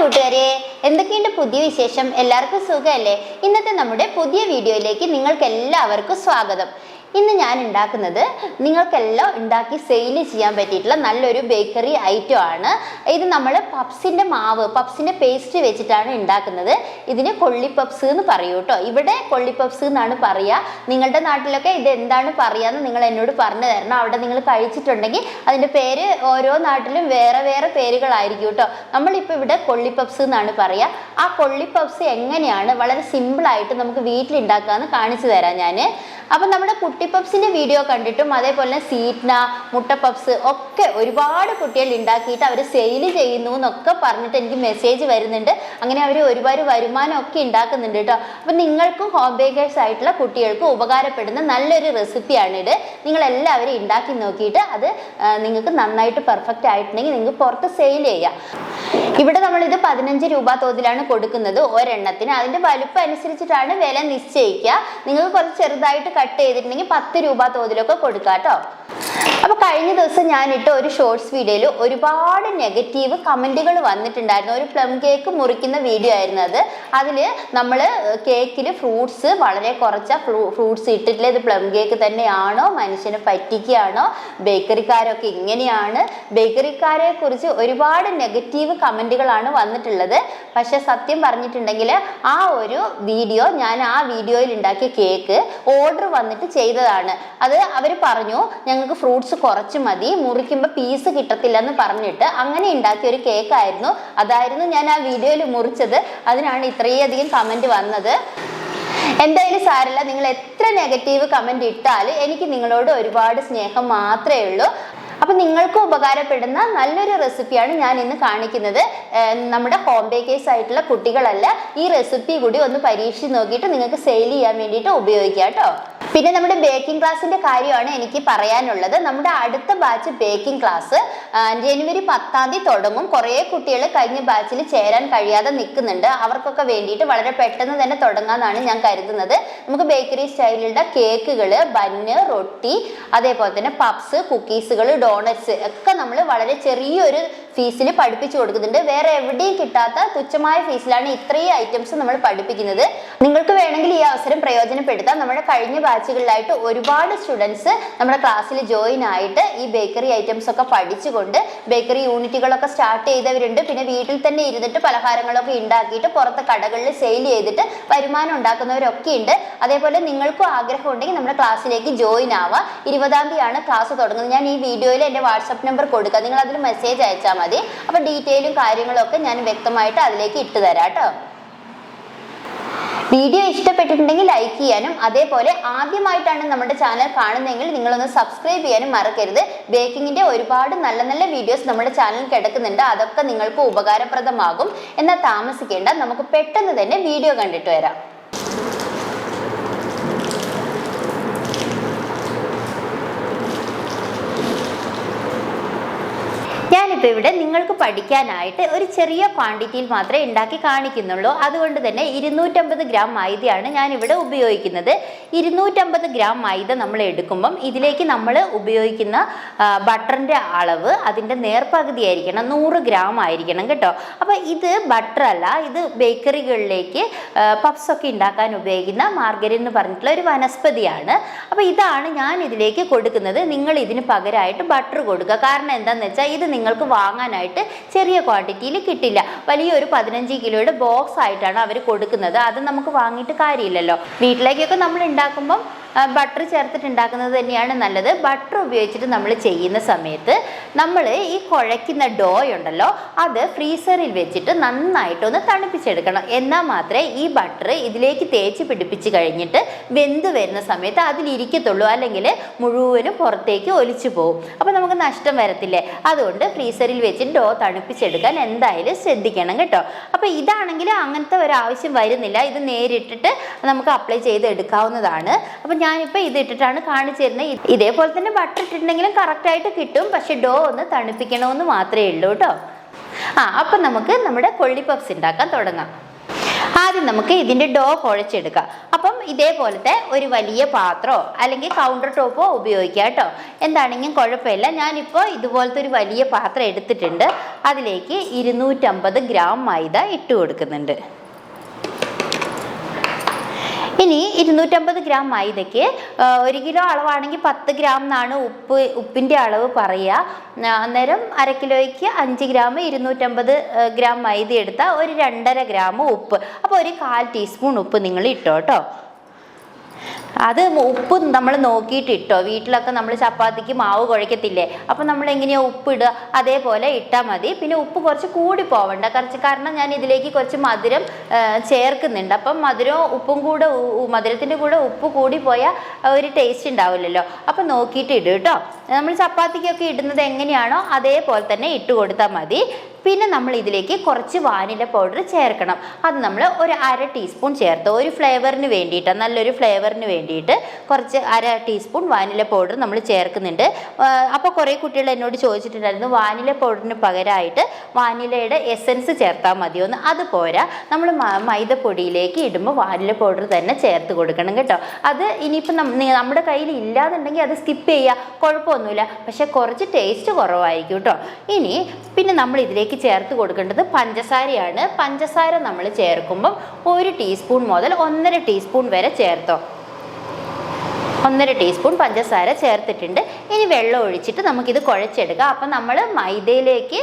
കൂട്ടുകാരെ എന്തൊക്കെയുണ്ട് പുതിയ വിശേഷം? എല്ലാവർക്കും സുഖമല്ലേ? ഇന്നത്തെ നമ്മുടെ പുതിയ വീഡിയോയിലേക്ക് നിങ്ങൾക്ക് എല്ലാവർക്കും സ്വാഗതം. ഇന്ന് ഞാൻ ഉണ്ടാക്കുന്നത് നിങ്ങൾക്കെല്ലാം ഉണ്ടാക്കി സെയിൽ ചെയ്യാൻ പറ്റിയിട്ടുള്ള നല്ലൊരു ബേക്കറി ഐറ്റം ആണ്. ഇത് നമ്മൾ പപ്സിന്റെ മാവ് പപ്സിന്റെ പേസ്റ്റ് വെച്ചിട്ടാണ് ഉണ്ടാക്കുന്നത്. ഇതിന് കൊള്ളി പപ്സ് എന്ന് പറയൂ കേട്ടോ. ഇവിടെ കൊള്ളി പപ്സ് എന്നാണ് പറയുക നിങ്ങളുടെ നാട്ടിലൊക്കെ ഇത് എന്താണ് പറയുകയെന്ന് നിങ്ങൾ എന്നോട് പറഞ്ഞു തരണം. അവിടെ നിങ്ങൾ കഴിച്ചിട്ടുണ്ടെങ്കിൽ അതിന്റെ പേര് ഓരോ നാട്ടിലും വേറെ വേറെ പേരുകളായിരിക്കും കേട്ടോ. നമ്മളിപ്പോൾ ഇവിടെ കൊള്ളി പപ്സ് എന്നാണ് പറയുക ആ കൊള്ളി പപ്സ് എങ്ങനെയാണ്? വളരെ സിമ്പിളായിട്ട് നമുക്ക് വീട്ടിലുണ്ടാക്കാമെന്ന് കാണിച്ചു തരാം ഞാൻ അപ്പം നമ്മുടെ പപ്സിന്റെ വീഡിയോ കണ്ടിട്ടും അതേപോലെ തന്നെ സീറ്റ്ന മുട്ട പപ്സ് ഒക്കെ ഒരുപാട് കുട്ടികൾ ഉണ്ടാക്കിയിട്ട് അവർ സെയിൽ ചെയ്യുന്നു എന്നൊക്കെ പറഞ്ഞിട്ട് എനിക്ക് മെസ്സേജ് വരുന്നുണ്ട്. അങ്ങനെ അവർ ഒരുപാട് വരുമാനം ഒക്കെ ഉണ്ടാക്കുന്നുണ്ട് കേട്ടോ. അപ്പം നിങ്ങൾക്കും ഹോം ബേക്കേഴ്സ് ആയിട്ടുള്ള കുട്ടികൾക്കും ഉപകാരപ്പെടുന്ന നല്ലൊരു റെസിപ്പിയാണിത് നിങ്ങൾ എല്ലാവരും ഉണ്ടാക്കി നോക്കിയിട്ട് അത് നിങ്ങൾക്ക് നന്നായിട്ട് പെർഫെക്റ്റ് ആയിട്ടുണ്ടെങ്കിൽ നിങ്ങൾക്ക് പുറത്ത് സെയിൽ ചെയ്യാം. ഇവിടെ നമ്മൾ ഇത് പതിനഞ്ച് രൂപ തോതിലാണ് കൊടുക്കുന്നത് ഒരെണ്ണത്തിന്. അതിന്റെ വലുപ്പം അനുസരിച്ചിട്ടാണ് വില നിശ്ചയിക്കുക. നിങ്ങൾക്ക് കുറച്ച് ചെറുതായിട്ട് കട്ട് ചെയ്തിട്ടുണ്ടെങ്കിൽ പത്ത് രൂപ തോതിലൊക്കെ കൊടുക്കാം കേട്ടോ അപ്പൊ കഴിഞ്ഞ ദിവസം ഞാൻ ഇട്ട ഒരു ഷോർട്സ് വീഡിയോയിൽ ഒരുപാട് നെഗറ്റീവ് കമന്റുകൾ വന്നിട്ടുണ്ടായിരുന്നു. ഒരു പ്ലം കേക്ക് മുറിക്കുന്ന വീഡിയോ ആയിരുന്നു അത്. അതിൽ നമ്മൾ കേക്കിൽ ഫ്രൂട്ട്സ് വളരെ കുറച്ച ഫ്രൂട്ട്സ് ഇട്ടിട്ടില്ല? ഇത് പ്ലം കേക്ക് തന്നെയാണോ? മനുഷ്യനെ പറ്റിക്കുകയാണോ? ബേക്കറിക്കാരൊക്കെ ഇങ്ങനെയാണ്. ബേക്കറിക്കാരെ കുറിച്ച് ഒരുപാട് നെഗറ്റീവ് കമന്റുകളാണ് വന്നിട്ടുള്ളത്. പക്ഷെ സത്യം പറഞ്ഞിട്ടുണ്ടെങ്കിൽ ആ ഒരു വീഡിയോ ഞാൻ ആ വീഡിയോയിൽ ഉണ്ടാക്കിയ കേക്ക് ഓർഡർ വന്നിട്ട് ചെയ്തതാണ്. അത് അവർ പറഞ്ഞു ഞങ്ങൾക്ക് ഫ്രൂട്ട്സ് കുറച്ച് മതി മുറിക്കുമ്പോൾ പീസ് കിട്ടത്തില്ല എന്ന് പറഞ്ഞിട്ട് അങ്ങനെ ഉണ്ടാക്കിയ ഒരു കേക്ക് ആയിരുന്നു അതായിരുന്നു ഞാൻ ആ വീഡിയോയിൽ മുറിച്ചത്. അതിനാണ് ഇത്രയധികം കമന്റ് വന്നത്. എന്തായാലും സാരല്ല നിങ്ങൾ എത്ര നെഗറ്റീവ് കമന്റ് ഇട്ടാലും എനിക്ക് നിങ്ങളോട് ഒരുപാട് സ്നേഹം മാത്രമേ ഉള്ളൂ. അപ്പൊ നിങ്ങൾക്ക് ഉപകാരപ്പെടുന്ന നല്ലൊരു റെസിപ്പിയാണ് ഞാൻ ഇന്ന് കാണിക്കുന്നത്. നമ്മുടെ ഹോം ബേക്കേഴ്സ് ആയിട്ടുള്ള കുട്ടികളല്ല ഈ റെസിപ്പി കൂടി ഒന്ന് പരീക്ഷിച്ച് നോക്കിയിട്ട് നിങ്ങൾക്ക് സെയിൽ ചെയ്യാൻ വേണ്ടിയിട്ട് ഉപയോഗിക്കാം കേട്ടോ. പിന്നെ നമ്മുടെ ബേക്കിംഗ് ക്ലാസ്സിന്റെ കാര്യമാണ് എനിക്ക് പറയാനുള്ളത്. നമ്മുടെ അടുത്ത ബാച്ച് ബേക്കിംഗ് ക്ലാസ് ജനുവരി പത്താം തീയതി തുടങ്ങും. കുറേ കുട്ടികൾ കഴിഞ്ഞ ബാച്ചിൽ ചേരാൻ കഴിയാതെ നിൽക്കുന്നുണ്ട്. അവർക്കൊക്കെ വേണ്ടിയിട്ട് വളരെ പെട്ടെന്ന് തന്നെ തുടങ്ങാമെന്നാണ് ഞാൻ കരുതുന്നത്. നമുക്ക് ബേക്കറി സ്റ്റൈലിലുള്ള കേക്കുകൾ ബന്ന് റൊട്ടി അതേപോലെ തന്നെ പപ്സ് കുക്കീസുകൾ ഡോണറ്റ്സ് ഒക്കെ നമ്മൾ വളരെ ചെറിയൊരു ഫീസിൽ പഠിപ്പിച്ചു കൊടുക്കുന്നുണ്ട്. വേറെ എവിടെയും കിട്ടാത്ത തുച്ഛമായ ഫീസിലാണ് ഇത്രയും ഐറ്റംസ് നമ്മൾ പഠിപ്പിക്കുന്നത്. നിങ്ങൾക്ക് വേണമെങ്കിൽ ഈ അവസരം പ്രയോജനപ്പെടുത്താം. നമ്മുടെ കഴിഞ്ഞ ബാച്ചുകളിലായിട്ട് ഒരുപാട് സ്റ്റുഡൻസ് നമ്മുടെ ക്ലാസ്സിൽ ജോയിൻ ആയിട്ട് ഈ ബേക്കറി ഐറ്റംസ് ഒക്കെ പഠിച്ചുകൊണ്ട് ബേക്കറി യൂണിറ്റുകളൊക്കെ സ്റ്റാർട്ട് ചെയ്തവരുണ്ട്. പിന്നെ വീട്ടിൽ തന്നെ ഇരുന്നിട്ട് പലഹാരങ്ങളൊക്കെ ഉണ്ടാക്കിയിട്ട് പുറത്തെ കടകളിൽ സെയിൽ ചെയ്തിട്ട് വരുമാനം ഉണ്ടാക്കുന്നവരൊക്കെ ഉണ്ട്. അതേപോലെ നിങ്ങൾക്കും ആഗ്രഹം ഉണ്ടെങ്കിൽ നമ്മുടെ ക്ലാസ്സിലേക്ക് ജോയിൻ ആവാം. ഇരുപതാം തീയതിയാണ് ക്ലാസ് തുടങ്ങുന്നത്. ഞാൻ ഈ വീഡിയോയിൽ എന്റെ വാട്സപ്പ് നമ്പർ കൊടുക്കുക നിങ്ങൾ അതിൽ മെസ്സേജ് അയച്ചാൽ മതി. അപ്പോൾ ഡീറ്റെയിലും കാര്യങ്ങളും ഒക്കെ ഞാൻ വ്യക്തമായിട്ട് അതിലേക്ക് ഇട്ട് തരാം കേട്ടോ. വീഡിയോ ഇഷ്ടപ്പെട്ടിട്ടുണ്ടെങ്കിൽ ലൈക്ക് ചെയ്യാനും അതേപോലെ ആദ്യമായിട്ടാണ് നമ്മുടെ ചാനൽ കാണുന്നതെങ്കിൽ നിങ്ങളൊന്ന് സബ്സ്ക്രൈബ് ചെയ്യാനും മറക്കരുത്. ബേക്കിങ്ങിന്റെ ഒരുപാട് നല്ല നല്ല വീഡിയോസ് നമ്മുടെ ചാനൽ കിടക്കുന്നുണ്ട്. അതൊക്കെ നിങ്ങൾക്ക് ഉപകാരപ്രദമാകും. എന്നാൽ താമസിക്കേണ്ട നമുക്ക് പെട്ടെന്ന് തന്നെ വീഡിയോ കണ്ടിട്ട് വരാം. ഞാനിപ്പോൾ ഇവിടെ നിങ്ങൾക്ക് പഠിക്കാനായിട്ട് ഒരു ചെറിയ ക്വാണ്ടിറ്റിയിൽ മാത്രമേ ഉണ്ടാക്കി കാണിക്കുന്നുള്ളൂ. അതുകൊണ്ട് തന്നെ ഇരുന്നൂറ്റമ്പത് ഗ്രാം മൈദയാണ് ഞാനിവിടെ ഉപയോഗിക്കുന്നത്. ഇരുന്നൂറ്റമ്പത് ഗ്രാം മൈദ നമ്മൾ എടുക്കുമ്പം ഇതിലേക്ക് നമ്മൾ ഉപയോഗിക്കുന്ന ബട്ടറിന്റെ അളവ് അതിന്റെ നേർപകുതി ആയിരിക്കണം നൂറ് ഗ്രാം ആയിരിക്കണം കേട്ടോ. അപ്പോൾ ഇത് ബട്ടർ അല്ല ഇത് ബേക്കറികളിലേക്ക് പഫ്സൊക്കെ ഉണ്ടാക്കാൻ ഉപയോഗിക്കുന്ന മാർഗരിൻ എന്ന് പറഞ്ഞിട്ടുള്ള ഒരു വനസ്പതിയാണ്. അപ്പോൾ ഇതാണ് ഞാൻ ഇതിലേക്ക് കൊടുക്കുന്നത്. നിങ്ങൾ ഇതിന് പകരമായിട്ട് ബട്ടർ കൊടുക്കുക. കാരണം എന്താണെന്ന് വെച്ചാൽ ഇത് നിങ്ങൾക്ക് വാങ്ങാനായിട്ട് ചെറിയ ക്വാണ്ടിറ്റിയിൽ കിട്ടില്ല. വലിയൊരു പതിനഞ്ച് കിലോയുടെ ബോക്സ് ആയിട്ടാണ് അവർ കൊടുക്കുന്നത്. അത് നമുക്ക് വാങ്ങിയിട്ട് കാര്യമില്ലല്ലോ. വീട്ടിലേക്കൊക്കെ നമ്മൾ ഉണ്ടാക്കുമ്പം ബട്ടർ ചേർത്തിട്ട് ഉണ്ടാക്കുന്നത് തന്നെയാണ് നല്ലത്. ബട്ടർ ഉപയോഗിച്ചിട്ട് നമ്മൾ ചെയ്യുന്ന സമയത്ത് നമ്മൾ ഈ കുഴയ്ക്കുന്ന ഡോ ഉണ്ടല്ലോ അത് ഫ്രീസറിൽ വെച്ചിട്ട് നന്നായിട്ടൊന്ന് തണുപ്പിച്ചെടുക്കണം. എന്നാൽ മാത്രമേ ഈ ബട്ടർ ഇതിലേക്ക് തേച്ച് പിടിപ്പിച്ച് കഴിഞ്ഞിട്ട് വെന്ത് വരുന്ന സമയത്ത് അതിലിരിക്കത്തുള്ളൂ. അല്ലെങ്കിൽ മുഴുവനും പുറത്തേക്ക് ഒലിച്ചു പോകും. അപ്പോൾ നമുക്ക് നഷ്ടം വരത്തില്ലേ? അതുകൊണ്ട് ഫ്രീസറിൽ വെച്ച് ഡോ തണുപ്പിച്ചെടുക്കാൻ എന്തായാലും ശ്രദ്ധിക്കണം കേട്ടോ. അപ്പോൾ ഇതാണെങ്കിൽ അങ്ങനത്തെ ഒരു ആവശ്യം വരുന്നില്ല. ഇത് നേരിട്ടിട്ട് നമുക്ക് അപ്ലൈ ചെയ്ത് എടുക്കാവുന്നതാണ് അപ്പം ഞാനിപ്പോൾ ഇത് ഇട്ടിട്ടാണ് കാണിച്ചു തരുന്നത് ഇതേപോലെ തന്നെ ബട്ടർ ഇട്ടിട്ടുണ്ടെങ്കിലും കറക്റ്റായിട്ട് കിട്ടും. പക്ഷെ ഡോ ഒന്ന് തണുപ്പിക്കണമെന്ന് മാത്രമേ ഉള്ളൂ കേട്ടോ. ആ അപ്പം നമുക്ക് നമ്മുടെ കൊള്ളി പപ്സ് ഉണ്ടാക്കാൻ തുടങ്ങാം. ആദ്യം നമുക്ക് ഇതിന്റെ ഡോ കുഴച്ചെടുക്കാം. അപ്പം ഇതേപോലത്തെ ഒരു വലിയ പാത്രമോ അല്ലെങ്കിൽ കൗണ്ടർ ടോപ്പോ ഉപയോഗിക്കാം കേട്ടോ. എന്താണെങ്കിലും കുഴപ്പമില്ല. ഞാനിപ്പോൾ ഇതുപോലത്തെ ഒരു വലിയ പാത്രം എടുത്തിട്ടുണ്ട്. അതിലേക്ക് ഇരുന്നൂറ്റമ്പത് ഗ്രാം മൈദ ഇട്ട് കൊടുക്കുന്നുണ്ട്. ഇനി ഇരുന്നൂറ്റമ്പത് ഗ്രാം മൈദയ്ക്ക് ഒരു കിലോ അളവാണെങ്കിൽ പത്ത് ഗ്രാം എന്നാണ് ഉപ്പ് ഉപ്പിന്റെ അളവ് പറയുക. അന്നേരം അര കിലോയ്ക്ക് അഞ്ച് ഗ്രാം ഇരുന്നൂറ്റമ്പത് ഗ്രാം മൈദ എടുത്താൽ ഒരു രണ്ടര ഗ്രാം ഉപ്പ്. അപ്പോൾ ഒരു കാൽ ടീസ്പൂൺ ഉപ്പ് നിങ്ങൾ ഇട്ടോ കേട്ടോ. അത് ഉപ്പ് നമ്മൾ നോക്കിയിട്ട് ഇട്ടോ. വീട്ടിലൊക്കെ നമ്മൾ ചപ്പാത്തിക്ക് മാവ് കുഴക്കത്തില്ലേ അപ്പം നമ്മൾ എങ്ങനെയാ ഉപ്പ് ഇടുക? അതേപോലെ ഇട്ടാൽ മതി. പിന്നെ ഉപ്പ് കുറച്ച് കൂടി പോവണ്ട. കുറച്ച് കാരണം ഞാൻ ഇതിലേക്ക് കുറച്ച് മധുരം ചേർക്കുന്നുണ്ട്. അപ്പം മധുരവും ഉപ്പും കൂടെ മധുരത്തിന്റെ കൂടെ ഉപ്പ് കൂടി പോയാൽ ഒരു ടേസ്റ്റ് ഉണ്ടാവില്ലല്ലോ. അപ്പം നോക്കിയിട്ട് ഇടും കേട്ടോ. നമ്മൾ ചപ്പാത്തിക്കൊക്കെ ഇടുന്നത് എങ്ങനെയാണോ അതേപോലെ തന്നെ ഇട്ട് കൊടുത്താൽ മതി. പിന്നെ നമ്മൾ ഇതിലേക്ക് കുറച്ച് വാനില പൗഡർ ചേർക്കണം. അത് നമ്മൾ ഒരു അര ടീസ്പൂൺ ചേർത്ത് ഒരു ഫ്ലേവറിന് വേണ്ടിയിട്ട് നല്ലൊരു ഫ്ലേവറിന് വേണ്ടിയിട്ട് കുറച്ച് അര ടീസ്പൂൺ വാനില പൗഡർ നമ്മൾ ചേർക്കുന്നുണ്ട്. അപ്പോൾ കുറേ കുട്ടികൾ എന്നോട് ചോദിച്ചിട്ടുണ്ടായിരുന്നു വാനില പൗഡറിന് പകരമായിട്ട് വാനിലയുടെ എസൻസ് ചേർത്താൽ മതിയോന്ന്? അത് പോരാ. നമ്മൾ മൈദപ്പൊടിയിലേക്ക് ഇടുമ്പോൾ വാനില പൗഡർ തന്നെ ചേർത്ത് കൊടുക്കണം കേട്ടോ. അത് ഇനിയിപ്പോൾ നമ്മുടെ കയ്യിൽ ഇല്ലാന്നുണ്ടെങ്കിൽ അത് സ്കിപ്പ് ചെയ്യുക കുഴപ്പമൊന്നുമില്ല. പക്ഷേ കുറച്ച് ടേസ്റ്റ് കുറവായിരിക്കും കേട്ടോ. ഇനി പിന്നെ നമ്മൾ ഇതിലേക്ക് ചേർത്ത് കൊടുക്കേണ്ടത് പഞ്ചസാരയാണ്. പഞ്ചസാര നമ്മൾ ചേർക്കുമ്പം ഒരു ടീസ്പൂൺ മുതൽ ഒന്നര ടീസ്പൂൺ വരെ ചേർത്തോ. ഒന്നര ടീസ്പൂൺ പഞ്ചസാര ചേർത്തിട്ടുണ്ട്. ഇനി വെള്ളം ഒഴിച്ചിട്ട് നമുക്കിത് കുഴച്ചെടുക്കാം. അപ്പം നമ്മൾ മൈദയിലേക്ക്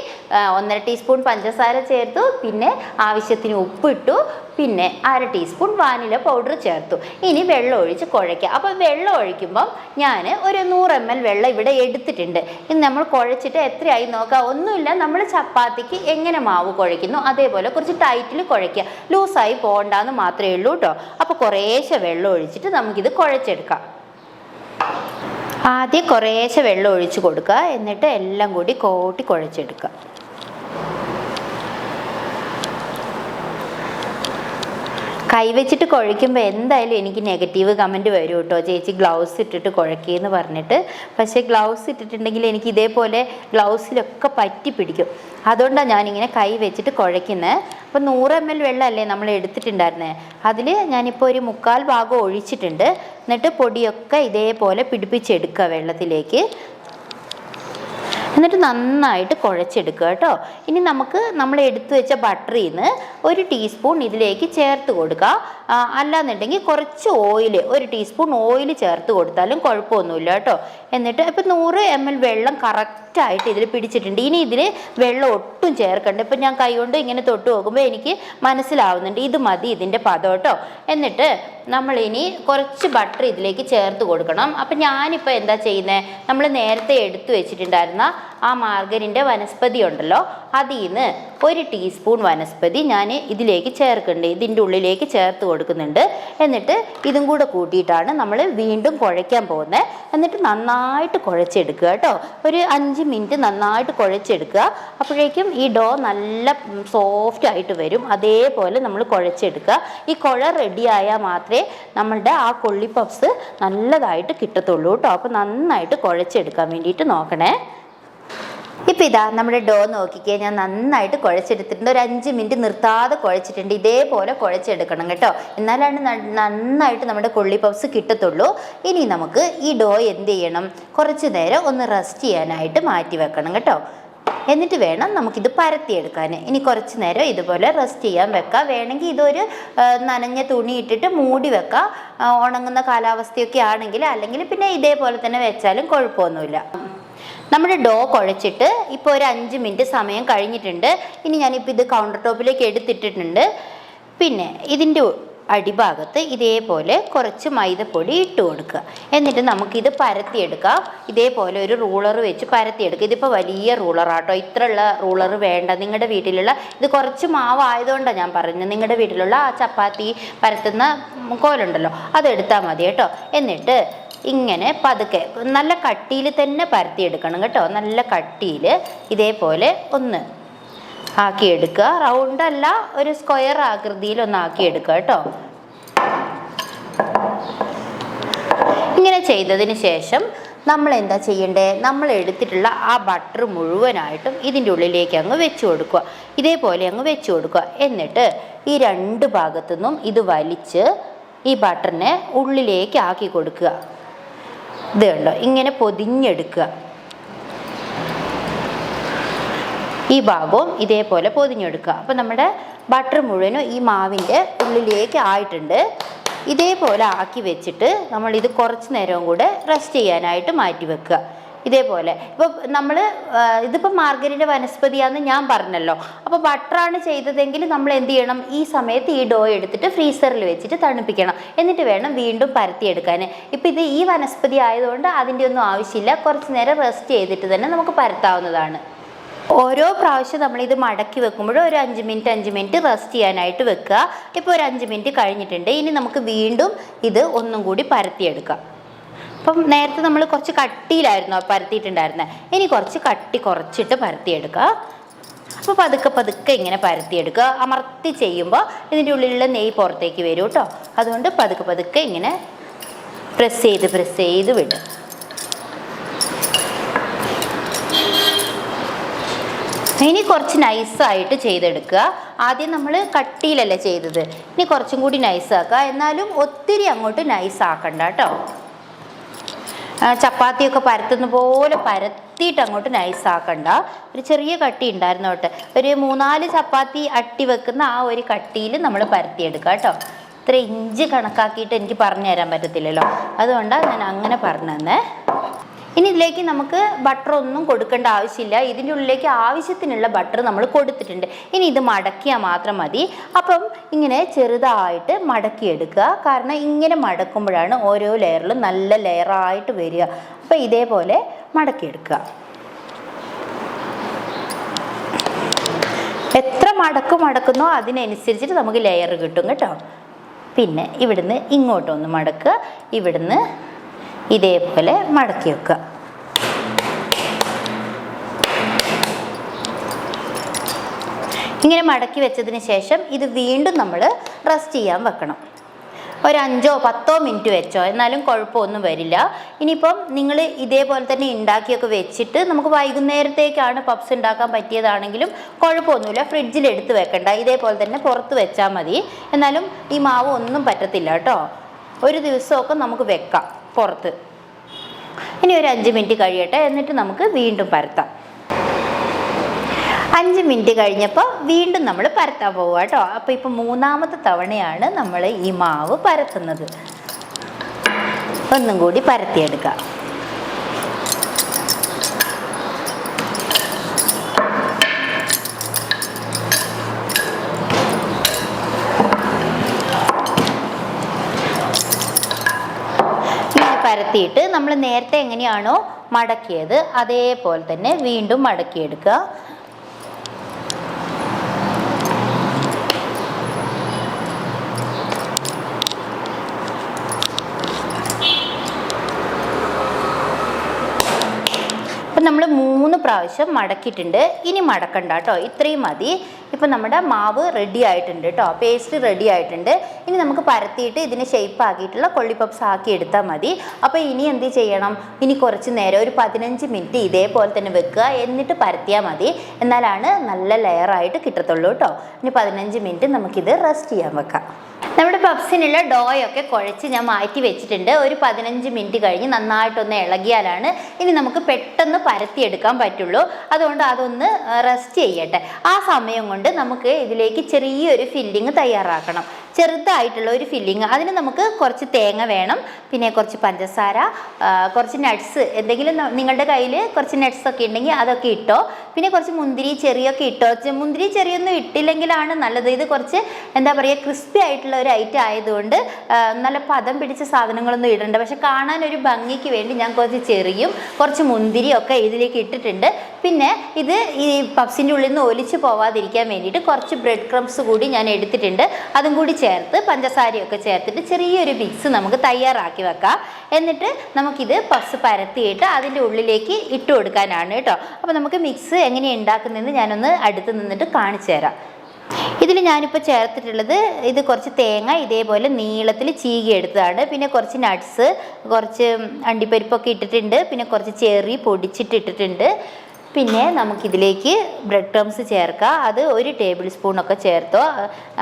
ഒന്നര ടീസ്പൂൺ പഞ്ചസാര ചേർത്തു. പിന്നെ ആവശ്യത്തിന് ഉപ്പിട്ടു. പിന്നെ അര ടീസ്പൂൺ വാനില പൗഡർ ചേർത്തു. ഇനി വെള്ളം ഒഴിച്ച് കുഴയ്ക്കുക അപ്പോൾ വെള്ളം ഒഴിക്കുമ്പം ഞാൻ ഒരു നൂറ് എം എൽ വെള്ളം ഇവിടെ എടുത്തിട്ടുണ്ട്. ഇനി നമ്മൾ കുഴച്ചിട്ട് എത്രയായി നോക്കുക ഒന്നുമില്ല നമ്മൾ ചപ്പാത്തിക്ക് എങ്ങനെ മാവ് കുഴയ്ക്കുന്നു അതേപോലെ കുറച്ച് ടൈറ്റിൽ കുഴയ്ക്കുക. ലൂസായി പോകണ്ടെന്ന് മാത്രമേ ഉള്ളൂ കേട്ടോ അപ്പോൾ കുറേശ്ശെ വെള്ളം ഒഴിച്ചിട്ട് നമുക്കിത് കുഴച്ചെടുക്കാം. ആദ്യം കുറേശ്ശെ വെള്ളം ഒഴിച്ച് കൊടുക്കുക. എന്നിട്ട് എല്ലാം കൂടി കോട്ടി കുഴച്ചെടുക്കുക. കൈവച്ചിട്ട് കുഴയ്ക്കുമ്പോൾ എന്തായാലും എനിക്ക് നെഗറ്റീവ് കമന്റ് വരും കേട്ടോ. ചേച്ചി ഗ്ലൗസ് ഇട്ടിട്ട് കുഴക്കിയെന്ന് പറഞ്ഞിട്ട്. പക്ഷേ ഗ്ലൗസ് ഇട്ടിട്ടുണ്ടെങ്കിൽ എനിക്ക് ഇതേപോലെ ഗ്ലൗസിലൊക്കെ പറ്റി പിടിക്കും. അതുകൊണ്ടാണ് ഞാനിങ്ങനെ കൈ വെച്ചിട്ട് കുഴയ്ക്കുന്നത് അപ്പോൾ നൂറ് എം എൽ വെള്ളമല്ലേ നമ്മൾ എടുത്തിട്ടുണ്ടായിരുന്നത് അതിൽ ഞാനിപ്പോൾ ഒരു മുക്കാൽ ഭാഗം ഒഴിച്ചിട്ടുണ്ട്. എന്നിട്ട് പൊടിയൊക്കെ ഇതേപോലെ പിടിപ്പിച്ചെടുക്കുക വെള്ളത്തിലേക്ക്. എന്നിട്ട് നന്നായിട്ട് കുഴച്ചെടുക്കുക കേട്ടോ. ഇനി നമുക്ക് നമ്മൾ എടുത്തു വെച്ച ബട്ടറിൽ നിന്ന് ഒരു ടീസ്പൂൺ ഇതിലേക്ക് ചേർത്ത് കൊടുക്കുക അല്ലാന്നുണ്ടെങ്കിൽ കുറച്ച് ഓയിൽ ഒരു ടീസ്പൂൺ ഓയിൽ ചേർത്ത് കൊടുത്താലും കുഴപ്പമൊന്നുമില്ല കേട്ടോ. എന്നിട്ട് ഇപ്പം നൂറ് എം എൽ വെള്ളം കറക്റ്റായിട്ട് ഇതിൽ പിടിച്ചിട്ടുണ്ട്. ഇനി ഇതിൽ വെള്ളം ഒട്ടും ചേർക്കണ്ട. ഇപ്പം ഞാൻ കൈ കൊണ്ട് ഇങ്ങനെ തൊട്ട് നോക്കുമ്പോൾ എനിക്ക് മനസ്സിലാവുന്നുണ്ട് ഇത് മതി ഇതിന്റെ പദം കേട്ടോ. എന്നിട്ട് നമ്മൾ ഇനി കുറച്ച് ബട്ടർ ഇതിലേക്ക് ചേർത്ത് കൊടുക്കണം. അപ്പം ഞാനിപ്പോൾ എന്താ ചെയ്യുന്നത് നമ്മൾ നേരത്തെ എടുത്തു വെച്ചിട്ടുണ്ടായിരുന്ന ആ മാർഗരിന്റെ വനസ്പതി ഉണ്ടല്ലോ അതിൽ നിന്ന് ഒരു ടീസ്പൂൺ വനസ്പതി ഞാൻ ഇതിലേക്ക് ചേർക്കുന്നുണ്ട്. ഇതിന്റെ ഉള്ളിലേക്ക് ചേർത്ത് കൊടുക്കുന്നുണ്ട്. എന്നിട്ട് ഇതും കൂടെ കൂട്ടിയിട്ടാണ് നമ്മൾ വീണ്ടും കുഴയ്ക്കാൻ പോകുന്നത് എന്നിട്ട് നന്നായിട്ട് കുഴച്ചെടുക്കുക കേട്ടോ. ഒരു അഞ്ച് മിനിറ്റ് നന്നായിട്ട് കുഴച്ചെടുക്കുക. അപ്പോഴേക്കും ഈ ഡോ നല്ല സോഫ്റ്റ് ആയിട്ട് വരും. അതേപോലെ നമ്മൾ കുഴച്ചെടുക്കുക. ഈ കുഴ റെഡിയായാൽ മാത്രമേ നമ്മളുടെ ആ കൊള്ളി പഫ്സ് നല്ലതായിട്ട് കിട്ടത്തുള്ളൂ കേട്ടോ. അപ്പോൾ നന്നായിട്ട് കുഴച്ചെടുക്കാൻ വേണ്ടിയിട്ട് നോക്കണേ. ഇപ്പം ഇതാ നമ്മുടെ ഡോ നോക്കിക്കേ ഞാൻ നന്നായിട്ട് കുഴച്ചെടുത്തിട്ടുണ്ട്. ഒരു അഞ്ച് മിനിറ്റ് നിർത്താതെ കുഴച്ചിട്ടുണ്ട്. ഇതേപോലെ കുഴച്ചെടുക്കണം കേട്ടോ. എന്നാലാണ് നന്നായിട്ട് നമ്മുടെ കൊള്ളി പഫ്സ് കിട്ടത്തുള്ളൂ. ഇനി നമുക്ക് ഈ ഡോ എന്ത് ചെയ്യണം? കുറച്ച് നേരം ഒന്ന് റെസ്റ്റ് ചെയ്യാനായിട്ട് മാറ്റി വെക്കണം കേട്ടോ. എന്നിട്ട് വേണം നമുക്കിത് പരത്തിയെടുക്കാൻ. ഇനി കുറച്ച് നേരം ഇതുപോലെ റെസ്റ്റ് ചെയ്യാൻ വെക്കാം. വേണമെങ്കിൽ ഇതൊരു നനഞ്ഞ തുണി ഇട്ടിട്ട് മൂടി വെക്കാം. ഉണങ്ങുന്ന കാലാവസ്ഥയൊക്കെ ആണെങ്കിൽ അല്ലെങ്കിൽ പിന്നെ ഇതേപോലെ തന്നെ വെച്ചാലും കുഴപ്പമൊന്നുമില്ല. നമ്മുടെ ഡോ കുഴച്ചിട്ട് ഇപ്പോൾ ഒരു അഞ്ച് മിനിറ്റ് സമയം കഴിഞ്ഞിട്ടുണ്ട്. ഇനി ഞാനിപ്പോൾ ഇത് കൗണ്ടർ ടോപ്പിലേക്ക് എടുത്തിട്ടിട്ടുണ്ട്. പിന്നെ ഇതിന്റെ അടിഭാഗത്ത് ഇതേപോലെ കുറച്ച് മൈദപ്പൊടി ഇട്ട് കൊടുക്കുക. എന്നിട്ട് നമുക്കിത് പരത്തിയെടുക്കാം. ഇതേപോലെ ഒരു റൂളർ വെച്ച് പരത്തിയെടുക്കുക. ഇതിപ്പോൾ വലിയ റൂളർ റൂളറാട്ടോ ഇത്രയുള്ള റൂളർ വേണ്ട. നിങ്ങളുടെ വീട്ടിലുള്ള ഇത് കുറച്ച് മാവായതുകൊണ്ടാണ് ഞാൻ പറഞ്ഞത്. നിങ്ങളുടെ വീട്ടിലുള്ള ആ ചപ്പാത്തി പരത്തുന്ന കോലുണ്ടല്ലോ അതെടുത്താൽ മതി കേട്ടോ. എന്നിട്ട് ഇങ്ങനെ പതുക്കെ നല്ല കട്ടിയിൽ തന്നെ പരത്തിയെടുക്കണം കേട്ടോ. നല്ല കട്ടിയിൽ ഇതേപോലെ ഒന്ന് ആക്കിയെടുക്കുക. റൗണ്ട് അല്ല ഒരു സ്ക്വയർ ആകൃതിയിൽ ഒന്ന് ആക്കിയെടുക്കുക കേട്ടോ. ഇങ്ങനെ ചെയ്തതിന് ശേഷം നമ്മൾ എന്താ ചെയ്യേണ്ടേ? നമ്മൾ എടുത്തിട്ടുള്ള ആ ബട്ടർ മുഴുവനായിട്ടും ഇതിന്റെ ഉള്ളിലേക്ക് അങ്ങ് വെച്ച് കൊടുക്കുക. ഇതേപോലെ അങ്ങ് വെച്ച് കൊടുക്കുക. എന്നിട്ട് ഈ രണ്ട് ഭാഗത്തു നിന്നും ഇത് വലിച്ച് ഈ ബട്ടറിനെ ഉള്ളിലേക്ക് ആക്കി കൊടുക്കുക. ഇത് കണ്ടോ ഇങ്ങനെ പൊതിഞ്ഞെടുക്കുക. ഈ ഭാഗവും ഇതേപോലെ പൊതിഞ്ഞെടുക്കുക. അപ്പോൾ നമ്മുടെ ബട്ടർ മുഴുവനും ഈ മാവിന്റെ ഉള്ളിലേക്ക് ആയിട്ടുണ്ട്. ഇതേപോലെ ആക്കി വെച്ചിട്ട് നമ്മളിത് കുറച്ച് നേരവും കൂടെ റെസ്റ്റ് ചെയ്യാനായിട്ട് മാറ്റി വെക്കുക. ഇതേപോലെ. ഇപ്പോൾ നമ്മൾ ഇതിപ്പോൾ മാർഗരിന്റെ വനസ്പതിയാന്ന് ഞാൻ പറഞ്ഞല്ലോ. അപ്പോൾ ബട്ടറാണ് ചെയ്തതെങ്കിൽ നമ്മൾ എന്ത് ചെയ്യണം? ഈ സമയത്ത് ഈ ഡോ എടുത്തിട്ട് ഫ്രീസറിൽ വെച്ചിട്ട് തണുപ്പിക്കണം. എന്നിട്ട് വേണം വീണ്ടും പരത്തിയെടുക്കാൻ. ഇപ്പോൾ ഇത് ഈ വനസ്പതി ആയതുകൊണ്ട് അതിന്റെ ഒന്നും ആവശ്യമില്ല. കുറച്ച് നേരം റെസ്റ്റ് ചെയ്തിട്ട് തന്നെ നമുക്ക് പരത്താവുന്നതാണ്. ഓരോ പ്രാവശ്യം നമ്മൾ ഇത് മടക്കി വെക്കുമ്പോഴും ഒരു അഞ്ച് മിനിറ്റ് അഞ്ച് മിനിറ്റ് റെസ്റ്റ് ചെയ്യാനായിട്ട് വെക്കുക. ഇപ്പോൾ ഒരു അഞ്ച് മിനിറ്റ് കഴിഞ്ഞിട്ടുണ്ട്. ഇനി നമുക്ക് വീണ്ടും ഇത് ഒന്നും കൂടി പരത്തിയെടുക്കാം. അപ്പം നേരത്തെ നമ്മൾ കുറച്ച് കട്ടിയിലായിരുന്നു പരത്തിയിട്ടുണ്ടായിരുന്നത് ഇനി കുറച്ച് കട്ടി കുറച്ചിട്ട് പരത്തിയെടുക്കുക. അപ്പോൾ പതുക്കെ പതുക്കെ ഇങ്ങനെ പരത്തിയെടുക്കുക. അമർത്തി ചെയ്യുമ്പോൾ ഇതിന്റെ ഉള്ളിലുള്ള നെയ്യ് പുറത്തേക്ക് വരും കേട്ടോ. അതുകൊണ്ട് പതുക്കെ പതുക്കെ ഇങ്ങനെ പ്രസ് ചെയ്ത് പ്രസ് ചെയ്ത് വിടും ഇനി കുറച്ച് നൈസായിട്ട് ചെയ്തെടുക്കുക. ആദ്യം നമ്മൾ കട്ടിയിലല്ലേ ചെയ്തത്. ഇനി കുറച്ചും കൂടി നൈസാക്കുക എന്നാലും ഒത്തിരി അങ്ങോട്ട് നൈസാക്കണ്ട കേട്ടോ. ചപ്പാത്തിയൊക്കെ പരത്തുന്ന പോലെ പരത്തിയിട്ട് അങ്ങോട്ട് നൈസാക്കണ്ട ഒരു ചെറിയ കട്ടി ഉണ്ടായിരുന്നു ഉണ്ടായിരുന്നോട്ടെ ഒരു മൂന്നാൽ ചപ്പാത്തി അട്ടി വെക്കുന്ന ആ ഒരു കട്ടിയിൽ നമ്മൾ പരത്തിയെടുക്കുക കേട്ടോ. ഇത്ര ഇഞ്ച് കണക്കാക്കിയിട്ട് എനിക്ക് പറഞ്ഞു തരാൻ പറ്റത്തില്ലല്ലോ. അതുകൊണ്ടാണ് ഞാൻ അങ്ങനെ പറഞ്ഞു തന്നെ ഇനി ഇതിലേക്ക് നമുക്ക് ബട്ടർ ഒന്നും കൊടുക്കേണ്ട ആവശ്യമില്ല. ഇതിന്റെ ഉള്ളിലേക്ക് ആവശ്യത്തിനുള്ള ബട്ടർ നമ്മൾ കൊടുത്തിട്ടുണ്ട്. ഇനി ഇത് മടക്കിയാൽ മാത്രം മതി. അപ്പം ഇങ്ങനെ ചെറുതായിട്ട് മടക്കിയെടുക്കുക. കാരണം ഇങ്ങനെ മടക്കുമ്പോഴാണ് ഓരോ ലെയറിലും നല്ല ലെയറായിട്ട് വരിക. അപ്പം ഇതേപോലെ മടക്കിയെടുക്കുക. എത്ര മടക്ക് മടക്കുന്നോ അതിനനുസരിച്ചിട്ട് നമുക്ക് ലെയർ കിട്ടും കേട്ടോ. പിന്നെ ഇവിടുന്ന് ഇങ്ങോട്ടൊന്ന് മടക്കുക. ഇവിടുന്ന് ഇതേപോലെ മടക്കി വെക്കുക. ഇങ്ങനെ മടക്കി വെച്ചതിന് ശേഷം ഇത് വീണ്ടും നമ്മൾ റെസ്റ്റ് ചെയ്യാൻ വെക്കണം. ഒരു അഞ്ചോ പത്തോ മിനിറ്റ് വെച്ചോ എന്നാലും കുഴപ്പമൊന്നും വരില്ല. ഇനിയിപ്പം നിങ്ങൾ ഇതേപോലെ തന്നെ ഉണ്ടാക്കിയൊക്കെ വെച്ചിട്ട് നമുക്ക് വൈകുന്നേരത്തേക്കാണ് പപ്സ് ഉണ്ടാക്കാൻ പറ്റിയതാണെങ്കിലും കുഴപ്പമൊന്നുമില്ല ഫ്രിഡ്ജിൽ എടുത്ത് വെക്കണ്ട ഇതേപോലെ തന്നെ പുറത്ത് വെച്ചാൽ മതി. എന്നാലും ഈ മാവ് ഒന്നും പറ്റത്തില്ല കേട്ടോ. ഒരു ദിവസമൊക്കെ നമുക്ക് വെക്കാം. പുറത്ത്. ഇനി ഒരു അഞ്ച് മിനിറ്റ് കഴിയട്ടെ എന്നിട്ട് നമുക്ക് വീണ്ടും പരത്താം. അഞ്ച് മിനിറ്റ് കഴിഞ്ഞപ്പോൾ വീണ്ടും നമ്മൾ പരത്താൻ പോവുക കേട്ടോ. അപ്പോൾ ഇപ്പോൾ മൂന്നാമത്തെ തവണയാണ് നമ്മൾ ഈ മാവ് പരത്തുന്നത്. ഒന്നും കൂടി പരത്തിയെടുക്കുക ഇങ്ങനെ പരത്തിയിട്ട് നമ്മൾ നേരത്തെ എങ്ങനെയാണോ മടക്കിയത് അതേപോലെ തന്നെ വീണ്ടും മടക്കിയെടുക്കുക അപ്പം നമ്മൾ മൂന്ന് പ്രാവശ്യം മടക്കിയിട്ടുണ്ട്. ഇനി മടക്കണ്ട കേട്ടോ. ഇത്രയും മതി. ഇപ്പം നമ്മുടെ മാവ് റെഡി ആയിട്ടുണ്ട് കേട്ടോ. പേസ്റ്റ് റെഡി ആയിട്ടുണ്ട്. ഇനി നമുക്ക് പരത്തിയിട്ട് ഇതിനെ ഷേപ്പ് ആക്കിയിട്ടുള്ള കൊള്ളിപ്പപ്സ് ആക്കി എടുത്താൽ മതി. അപ്പോൾ ഇനി എന്ത് ചെയ്യണം? ഇനി കുറച്ച് നേരം ഒരു പതിനഞ്ച് മിനിറ്റ് ഇതേപോലെ തന്നെ വെക്കുക. എന്നിട്ട് പരത്തിയാൽ മതി. എന്നാലാണ് നല്ല ലെയറായിട്ട് കിട്ടത്തുള്ളൂ കേട്ടോ. ഇനി പതിനഞ്ച് മിനിറ്റ് നമുക്കിത് റെസ്റ്റ് ചെയ്യാൻ വെക്കാം. നമ്മുടെ പപ്സിനുള്ള ഡോയൊക്കെ കുഴച്ച് ഞാൻ മാറ്റി വെച്ചിട്ടുണ്ട്. ഒരു പതിനഞ്ച് മിനിറ്റ് കഴിഞ്ഞ് നന്നായിട്ടൊന്ന് ഇളകിയാലാണ് ഇനി നമുക്ക് പെട്ടെന്ന് പരത്തിയെടുക്കാൻ പറ്റുള്ളൂ. അതുകൊണ്ട് അതൊന്ന് റെസ്റ്റ് ചെയ്യട്ടെ. ആ സമയം കൊണ്ട് നമുക്ക് ഇതിലേക്ക് ചെറിയൊരു ഫില്ലിങ് തയ്യാറാക്കണം. ചെറുതായിട്ടുള്ള ഒരു ഫില്ലിങ്. അതിന് നമുക്ക് കുറച്ച് തേങ്ങ വേണം. പിന്നെ കുറച്ച് പഞ്ചസാര കുറച്ച് നട്ട്സ് എന്തെങ്കിലും നിങ്ങളുടെ കയ്യിൽ കുറച്ച് നട്ട്സ് ഒക്കെ ഉണ്ടെങ്കിൽ അതൊക്കെ ഇട്ടോ. പിന്നെ കുറച്ച് മുന്തിരി ചെറിയൊക്കെ ഇട്ടോ. മുന്തിരി ചെറിയൊന്നും ഇട്ടില്ലെങ്കിലാണ് നല്ലത്. ഇത് കുറച്ച് എന്താ പറയുക ക്രിസ്പി ആയിട്ടുള്ള ഒരു ആയതുകൊണ്ട് നല്ല പദം പിടിച്ച സാധനങ്ങളൊന്നും ഇടണ്ട. പക്ഷെ കാണാൻ ഒരു ഭംഗിക്ക് വേണ്ടി ഞാൻ കുറച്ച് ചെറിയും കുറച്ച് മുന്തിരിയും ഒക്കെ ഇതിലേക്ക് ഇട്ടിട്ടുണ്ട്. പിന്നെ ഇത് ഈ പപ്സിന്റെ ഉള്ളിൽ നിന്ന് ഒലിച്ച് പോവാതിരിക്കാൻ വേണ്ടിയിട്ട് കുറച്ച് ബ്രെഡ് ക്രംസ് കൂടി ഞാൻ എടുത്തിട്ടുണ്ട്. അതും കൂടി ചേർത്ത് പഞ്ചസാരയൊക്കെ ചേർത്തിട്ട് ചെറിയൊരു മിക്സ് നമുക്ക് തയ്യാറാക്കി വെക്കാം. എന്നിട്ട് നമുക്കിത് പപ്സ് പരത്തിയിട്ട് അതിന്റെ ഉള്ളിലേക്ക് ഇട്ട് കൊടുക്കാനാണ് കേട്ടോ. അപ്പോൾ നമുക്ക് മിക്സ് എങ്ങനെയാണ് ഉണ്ടാക്കുന്നതെന്ന് ഞാനൊന്ന് അടുത്ത് നിന്നിട്ട് കാണിച്ചു തരാം. ഇതിൽ ഞാനിപ്പോൾ ചേർത്തിട്ടുള്ളത് ഇത് കുറച്ച് തേങ്ങ ഇതേപോലെ നീളത്തിൽ ചീകി എടുത്തതാണ്. പിന്നെ കുറച്ച് നട്ട്സ് കുറച്ച് അണ്ടിപ്പരിപ്പൊക്കെ ഇട്ടിട്ടുണ്ട്. പിന്നെ കുറച്ച് ചെറി പൊടിച്ചിട്ടിട്ടിട്ടുണ്ട്. പിന്നെ നമുക്കിതിലേക്ക് ബ്രെഡ് ക്രംസ് ചേർക്കാം. അത് ഒരു ടേബിൾ സ്പൂണൊക്കെ ചേർത്തോ.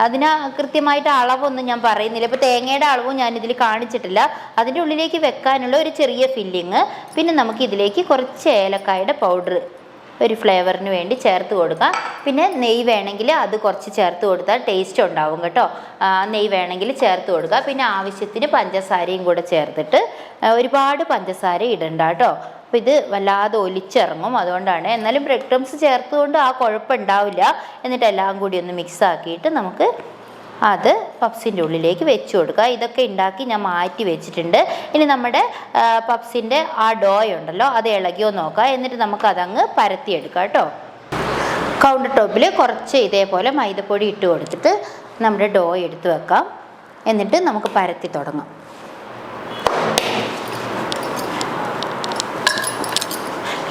അതിന് കൃത്യമായിട്ട് അളവൊന്നും ഞാൻ പറയുന്നില്ല. ഇപ്പോൾ തേങ്ങയുടെ അളവും ഞാനിതിൽ കാണിച്ചിട്ടില്ല. അതിന്റെ ഉള്ളിലേക്ക് വെക്കാനുള്ള ഒരു ചെറിയ ഫില്ലിങ് പിന്നെ നമുക്കിതിലേക്ക് കുറച്ച് ഏലക്കായുടെ പൗഡർ ഒരു ഫ്ലേവറിന് വേണ്ടി ചേർത്ത് കൊടുക്കാം. പിന്നെ നെയ്യ് വേണമെങ്കിൽ അത് കുറച്ച് ചേർത്ത് കൊടുത്താൽ ടേസ്റ്റ് ഉണ്ടാവും കേട്ടോ. നെയ് നെയ്യ് വേണമെങ്കിൽ ചേർത്ത് കൊടുക്കുക പിന്നെ ആവശ്യത്തിന് പഞ്ചസാരയും കൂടെ ചേർത്തിട്ട് ഒരുപാട് പഞ്ചസാര ഇടണ്ട കേട്ടോ. അപ്പോൾ ഇത് വല്ലാതെ ഒലിച്ചിറങ്ങും അതുകൊണ്ടാണ്. എന്നാലും ബ്രെഡ് ക്രംസ് ചേർത്തുകൊണ്ട് ആ കുഴപ്പമുണ്ടാവില്ല എന്നിട്ട് എല്ലാം കൂടി ഒന്ന് മിക്സ് ആക്കിയിട്ട് നമുക്ക് അത് പപ്സിന്റെ ഉള്ളിലേക്ക് വെച്ച് കൊടുക്കുക. ഇതൊക്കെ ഉണ്ടാക്കി ഞാൻ മാറ്റി വെച്ചിട്ടുണ്ട്. ഇനി നമ്മുടെ പപ്സിന്റെ ആ ഡോയ ഉണ്ടല്ലോ അത് ഇളകിയോ നോക്കുക. എന്നിട്ട് നമുക്ക് അതങ്ങ് പരത്തിയെടുക്കാം കേട്ടോ. കൗണ്ടർ ടോപ്പിൽ കുറച്ച് ഇതേപോലെ മൈദപ്പൊടി ഇട്ട് കൊടുത്തിട്ട് നമ്മുടെ ഡോ എടുത്ത് വെക്കാം. എന്നിട്ട് നമുക്ക് പരത്തി തുടങ്ങാം.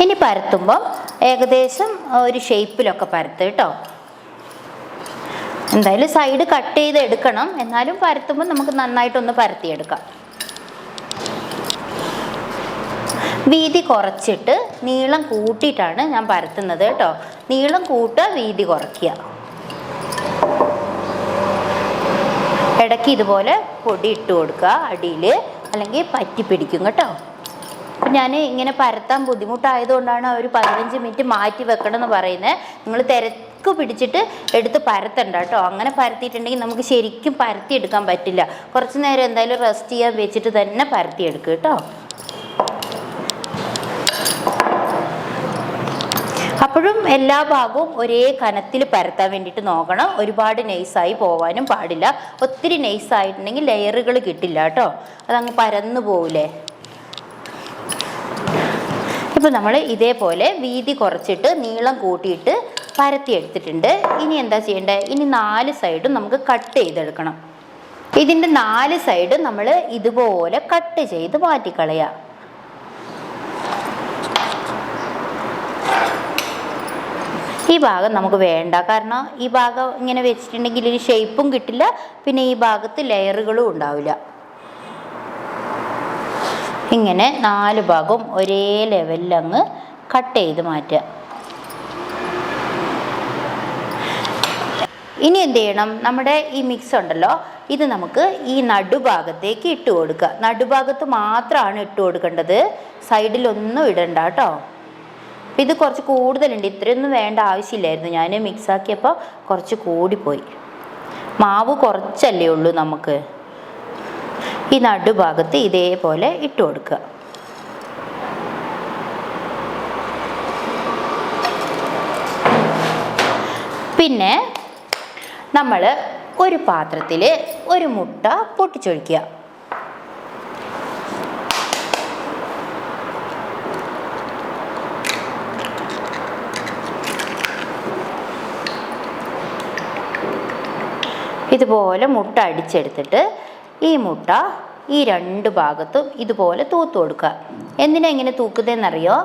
ഇനി പരത്തുമ്പം ഏകദേശം ഒരു ഷേപ്പിലൊക്കെ പരത്ത് കേട്ടോ. എന്തായാലും സൈഡ് കട്ട് ചെയ്ത് എടുക്കണം. എന്നാലും പരത്തുമ്പോൾ നമുക്ക് നന്നായിട്ടൊന്ന് പരത്തിയെടുക്കാം. വീതി കുറച്ചിട്ട് നീളം കൂട്ടിയിട്ടാണ് ഞാൻ പരത്തുന്നത് കേട്ടോ. നീളം കൂട്ടുക വീതി കുറയ്ക്കുക. ഇടയ്ക്ക് ഇതുപോലെ പൊടി ഇട്ട് കൊടുക്കുക അടിയിൽ അല്ലെങ്കിൽ പറ്റി പിടിക്കും കേട്ടോ. ഞാൻ ഇങ്ങനെ പരത്താൻ ബുദ്ധിമുട്ടായതുകൊണ്ടാണ് ഒരു പതിനഞ്ച് മിനിറ്റ് മാറ്റി വെക്കണമെന്ന് പറയുന്നത്. നിങ്ങൾ തിരക്ക് പിടിച്ചിട്ട് എടുത്ത് പരത്തണ്ട കേട്ടോ. അങ്ങനെ പരത്തിയിട്ടുണ്ടെങ്കിൽ നമുക്ക് ശരിക്കും പരത്തിയെടുക്കാൻ പറ്റില്ല. കുറച്ച് നേരം എന്തായാലും റെസ്റ്റ് ചെയ്യാൻ വെച്ചിട്ട് തന്നെ പരത്തിയെടുക്കുക കേട്ടോ. അപ്പോഴും എല്ലാ ഭാഗവും ഒരേ കനത്തിൽ പരത്താൻ വേണ്ടിയിട്ട് നോക്കണം. ഒരുപാട് നൈസായി പോവാനും പാടില്ല. ഒത്തിരി നൈസായിട്ടുണ്ടെങ്കിൽ ലെയറുകൾ കിട്ടില്ല കേട്ടോ. അതങ്ങ് പരന്നു പോവില്ലേ ഇപ്പം നമ്മൾ ഇതേപോലെ വീതി കുറച്ചിട്ട് നീളം കൂട്ടിയിട്ട് പരത്തി എടുത്തിട്ടുണ്ട്. ഇനി എന്താ ചെയ്യേണ്ടത് ഇനി നാല് സൈഡും നമുക്ക് കട്ട് ചെയ്തെടുക്കണം. ഇതിന്റെ നാല് സൈഡും നമ്മൾ ഇതുപോലെ കട്ട് ചെയ്ത് മാറ്റിക്കളയുക ഈ ഭാഗം നമുക്ക് വേണ്ട. കാരണം ഈ ഭാഗം ഇങ്ങനെ വെച്ചിട്ടുണ്ടെങ്കിൽ ഇതിന് ഷേപ്പും കിട്ടില്ല. പിന്നെ ഈ ഭാഗത്ത് ലെയറുകളും ഉണ്ടാവില്ല. ഇങ്ങനെ നാല് ഭാഗവും ഒരേ ലെവലിൽ അങ്ങ് കട്ട് ചെയ്ത് മാറ്റുക. ഇനി എന്ത് ചെയ്യണം? നമ്മുടെ ഈ മിക്സ് ഉണ്ടല്ലോ ഇത് നമുക്ക് ഈ നടുഭാഗത്തേക്ക് ഇട്ട് കൊടുക്കുക. നടുഭാഗത്ത് മാത്രമാണ് ഇട്ട് കൊടുക്കേണ്ടത്. സൈഡിലൊന്നും ഇടണ്ട കേട്ടോ. ഇത് കുറച്ച് കൂടുതലുണ്ട്. ഇത്രയൊന്നും വേണ്ട ആവശ്യമില്ലായിരുന്നു. ഞാൻ മിക്സാക്കിയപ്പോൾ കുറച്ച് കൂടിപ്പോയി. മാവ് കുറച്ചല്ലേ ഉള്ളൂ നമുക്ക്. ഈ നടുഭാഗത്ത് ഇതേപോലെ ഇട്ട് കൊടുക്കുക. പിന്നെ നമ്മൾ ഒരു പാത്രത്തിൽ ഒരു മുട്ട പൊട്ടിച്ചൊഴിക്കുക. ഇതുപോലെ മുട്ട അടിച്ചെടുത്തിട്ട് ഈ മുട്ട ഈ രണ്ട് ഭാഗത്തും ഇതുപോലെ തൂത്തു കൊടുക്കുക. എന്തിനാ ഇങ്ങനെ തൂക്കുന്നതെന്നറിയോ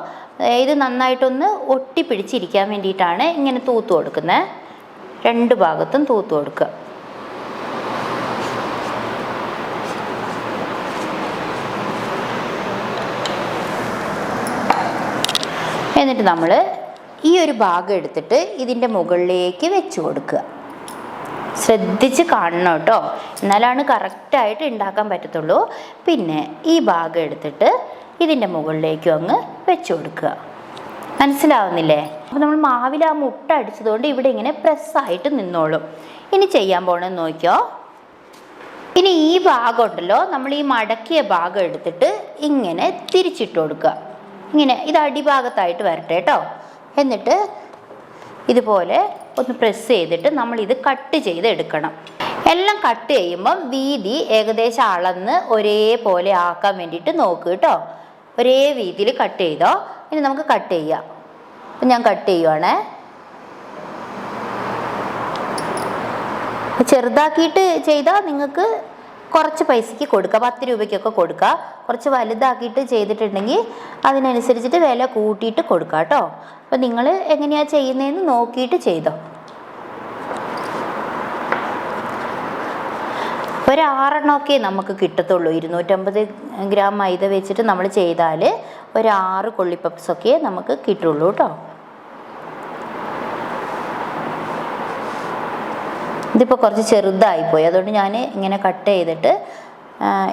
ഇത് നന്നായിട്ടൊന്ന് ഒട്ടിപ്പിടിച്ചിരിക്കാൻ വേണ്ടിയിട്ടാണ് ഇങ്ങനെ തൂത്തു കൊടുക്കുന്നത്. രണ്ട് ഭാഗത്തും തൂത്തു കൊടുക്കുക. എന്നിട്ട് നമ്മൾ ഈ ഒരു ഭാഗം എടുത്തിട്ട് ഇതിന്റെ മുകളിലേക്ക് വെച്ച് കൊടുക്കുക. ശ്രദ്ധിച്ച് കാണണം കേട്ടോ. എന്നാലാണ് കറക്റ്റായിട്ട് ഉണ്ടാക്കാൻ പറ്റത്തുള്ളൂ. പിന്നെ ഈ ഭാഗം എടുത്തിട്ട് ഇതിന്റെ മുകളിലേക്കും അങ്ങ് വെച്ച് കൊടുക്കുക. മനസ്സിലാവുന്നില്ലേ? അപ്പോൾ നമ്മൾ മാവിൽ ആ മുട്ട അടിച്ചതുകൊണ്ട് ഇവിടെ ഇങ്ങനെ പ്രസ്സായിട്ട് നിന്നോളും. ഇനി ചെയ്യാൻ പോണെന്ന് നോക്കിയോ? ഇനി ഈ ഭാഗം ഉണ്ടല്ലോ നമ്മൾ ഈ മടക്കിയ ഭാഗം എടുത്തിട്ട് ഇങ്ങനെ തിരിച്ചിട്ട് കൊടുക്കുക. ഇങ്ങനെ ഇത് അടിഭാഗത്തായിട്ട് വരട്ടെ കേട്ടോ. എന്നിട്ട് ഇതുപോലെ ഒന്ന് പ്രസ് ചെയ്തിട്ട് നമ്മൾ ഇത് കട്ട് ചെയ്ത് എടുക്കണം. എല്ലാം കട്ട് ചെയ്യുമ്പം വീതി ഏകദേശം അളന്ന് ഒരേപോലെ ആക്കാൻ വേണ്ടിയിട്ട് നോക്കുക കേട്ടോ. ഒരേ വീതിയിൽ കട്ട് ചെയ്തോ. ഇനി നമുക്ക് കട്ട് ചെയ്യാം. അപ്പം ഞാൻ കട്ട് ചെയ്യുവാണേ. ചെറുതാക്കിയിട്ട് ചെയ്താൽ നിങ്ങൾക്ക് കുറച്ച് പൈസയ്ക്ക് കൊടുക്കുക പത്ത് രൂപയ്ക്കൊക്കെ കൊടുക്കുക കുറച്ച് വലുതാക്കിയിട്ട് ചെയ്തിട്ടുണ്ടെങ്കിൽ അതിനനുസരിച്ചിട്ട് വില കൂട്ടിയിട്ട് കൊടുക്കുക കേട്ടോ. അപ്പോൾ നിങ്ങൾ എങ്ങനെയാണ് ചെയ്യുന്നതെന്ന് നോക്കിയിട്ട് ചെയ്തോ. ഒരു ആറെണ്ണമൊക്കെ നമുക്ക് കിട്ടത്തുള്ളൂ. ഇരുന്നൂറ്റമ്പത് ഗ്രാം മൈദ വെച്ചിട്ട് നമ്മൾ ചെയ്താൽ ഒരു ആറ് കൊള്ളി നമുക്ക് കിട്ടുള്ളൂ കേട്ടോ. ഇതിപ്പോൾ കുറച്ച് ചെറുതായിപ്പോയി അതുകൊണ്ട് ഞാൻ ഇങ്ങനെ കട്ട് ചെയ്തിട്ട്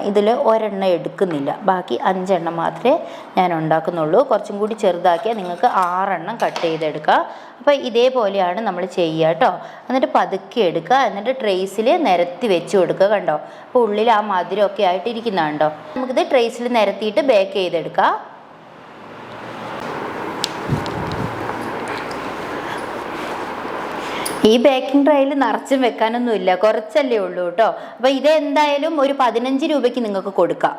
ഇതിൽ ഒരെണ്ണം എടുക്കുന്നില്ല. ബാക്കി അഞ്ചെണ്ണം മാത്രമേ ഞാൻ ഉണ്ടാക്കുന്നുള്ളൂ. കുറച്ചും കൂടി ചെറുതാക്കിയാൽ നിങ്ങൾക്ക് ആറെണ്ണം കട്ട് ചെയ്തെടുക്കാം. അപ്പോൾ ഇതേപോലെയാണ് നമ്മൾ ചെയ്യുക കേട്ടോ എന്നിട്ട് പതുക്കെ എടുക്കുക എന്നിട്ട് ട്രേസിൽ നിരത്തി വെച്ച് കൊടുക്കുക കണ്ടോ? അപ്പോൾ ഉള്ളിൽ ആ മധുരമൊക്കെ ആയിട്ടിരിക്കുന്നതാണ് കേട്ടോ നമുക്കിത് ട്രേസിൽ നിരത്തിയിട്ട് ബേക്ക് ചെയ്തെടുക്കാം. ഈ ബേക്കിംഗ് ട്രേയിൽ നിറച്ചും വെക്കാനൊന്നുമില്ല കുറച്ചല്ലേ ഉള്ളൂ കേട്ടോ അപ്പോൾ ഇത് എന്തായാലും ഒരു പതിനഞ്ച് രൂപയ്ക്ക് നിങ്ങൾക്ക് കൊടുക്കാം.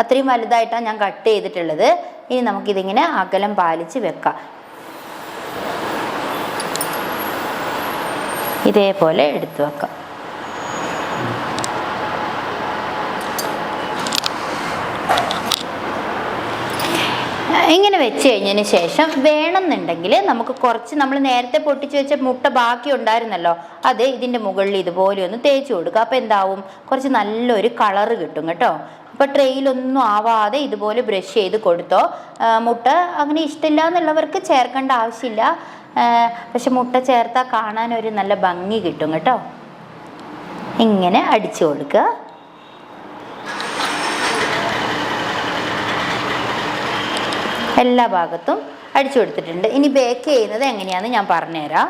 അത്രയും വലുതായിട്ടാണ് ഞാൻ കട്ട് ചെയ്തിട്ടുള്ളത്. ഇനി നമുക്കിതിങ്ങനെ അകലം പാലിച്ച് വെക്കാം. ഇതേപോലെ എടുത്തു വെക്കാം. ഇങ്ങനെ വെച്ച് കഴിഞ്ഞതിന് ശേഷം വേണമെന്നുണ്ടെങ്കിൽ നമുക്ക് കുറച്ച് നമ്മൾ നേരത്തെ പൊട്ടിച്ച് വെച്ച മുട്ട ബാക്കി ഉണ്ടായിരുന്നല്ലോ അത് ഇതിന്റെ മുകളിൽ ഇതുപോലെ ഒന്ന് തേച്ച് കൊടുക്കുക. അപ്പോൾ എന്താവും? കുറച്ച് നല്ലൊരു കളറ് കിട്ടും കേട്ടോ. അപ്പോൾ ട്രെയിലൊന്നും ആവാതെ ഇതുപോലെ ബ്രഷ് ചെയ്ത് കൊടുത്തോ. മുട്ട അങ്ങനെ ഇഷ്ടമില്ല എന്നുള്ളവർക്ക് ചേർക്കേണ്ട ആവശ്യമില്ല. പക്ഷെ മുട്ട ചേർത്താൽ കാണാൻ ഒരു നല്ല ഭംഗി കിട്ടും കേട്ടോ. ഇങ്ങനെ അടിച്ചു കൊടുക്കുക. എല്ലാ ഭാഗത്തും അടിച്ചു കൊടുത്തിട്ടുണ്ട്. ഇനി ബേക്ക് ചെയ്യുന്നത് എങ്ങനെയാണെന്ന് ഞാൻ പറഞ്ഞുതരാം.